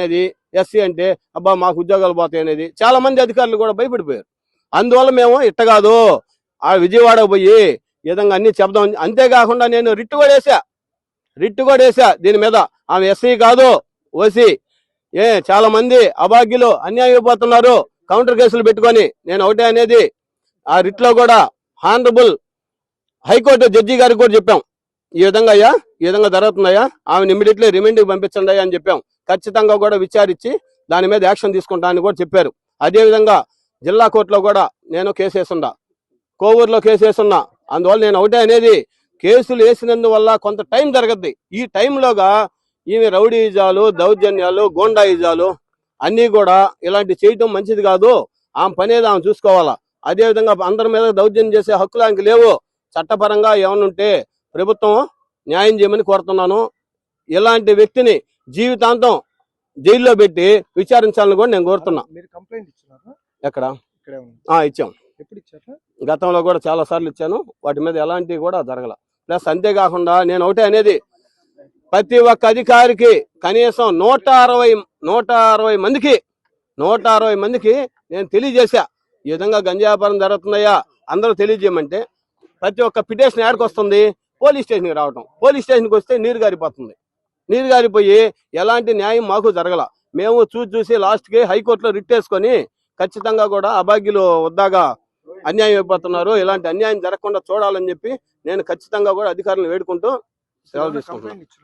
అనేది ఎస్సీ అంటే అబ్బా మాకు ఉద్యోగాలు పోతాయి అనేది చాలా మంది అధికారులు కూడా భయపడిపోయారు. అందువల్ల మేము ఇట్ట కాదు ఆ విజయవాడ పోయి ఈ విధంగా అన్ని చెప్దాం అంతేకాకుండా నేను రిట్టు కూడా వేసా రిట్టు కూడా వేసా దీని మీద. ఆమె ఎస్సీ కాదు ఓసీ. ఏ చాలా మంది అభాగ్యులు అన్యాయం అయిపోతున్నారు. కౌంటర్ కేసులు పెట్టుకొని నేను ఒకటే అనేది. ఆ రిట్లో కూడా హానరబుల్ హైకోర్టు జడ్జి గారికి కూడా చెప్పాం. ఈ విధంగా అయ్యా ఈ విధంగా జరుగుతుందయ్యా. ఆమెను ఇమీడియట్లీ రిమైండ్కి పంపించండి అయ్యా అని చెప్పాం. ఖచ్చితంగా కూడా విచారించి దాని మీద యాక్షన్ తీసుకుంటానని కూడా చెప్పారు. అదేవిధంగా జిల్లా కోర్టులో కూడా నేను కేసు వేసున్నా. కోవూరులో కేసు వేసున్నా. అందువల్ల నేను ఒకటే అనేది కేసులు వేసినందువల్ల కొంత టైం జరగద్ది. ఈ టైంలోగా ఈమె రౌడీజాలు దౌర్జన్యాలు గోండాయిజాలు అన్నీ కూడా ఇలాంటి చేయటం మంచిది కాదు. ఆమె పనేది ఆమె చూసుకోవాలా. అదే విధంగా అందరి మీద దౌర్జన్యం చేసే హక్కులు ఆమెకి లేవు. చట్టపరంగా ఏమైనా ఉంటే ప్రభుత్వం న్యాయం చేయమని కోరుతున్నాను. ఇలాంటి వ్యక్తిని జీవితాంతం జైల్లో పెట్టి విచారించాలని కూడా నేను కోరుతున్నా. ఎక్కడ? ఇచ్చాం. గతంలో కూడా చాలా సార్లు ఇచ్చాను. వాటి మీద ఎలాంటివి కూడా జరగల. ప్లస్ అంతేకాకుండా నేను ఒకటే అనేది ప్రతి ఒక్క అధికారికి కనీసం నూట అరవై నూట అరవై మందికి నూట అరవై మందికి నేను తెలియజేశా. ఈ విధంగా గంజా వ్యాపారం జరుగుతున్నాయా అందరూ తెలియజేయమంటే ప్రతి ఒక్క పిటిషన్ యాడికి వస్తుంది పోలీస్ స్టేషన్కి రావటం. పోలీస్ స్టేషన్కి వస్తే నీరు గారిపోతుంది. నీరు గారిపోయి ఎలాంటి న్యాయం మాకు జరగల. మేము చూసి చూసి లాస్ట్కి హైకోర్టులో రిట్ వేసుకొని ఖచ్చితంగా కూడా అభాగ్యులు వద్దాగా అన్యాయం అయిపోతున్నారు. ఇలాంటి అన్యాయం జరగకుండా చూడాలని చెప్పి నేను ఖచ్చితంగా కూడా అధికారులను వేడుకుంటూ సెలవు తీసుకుంటున్నాను.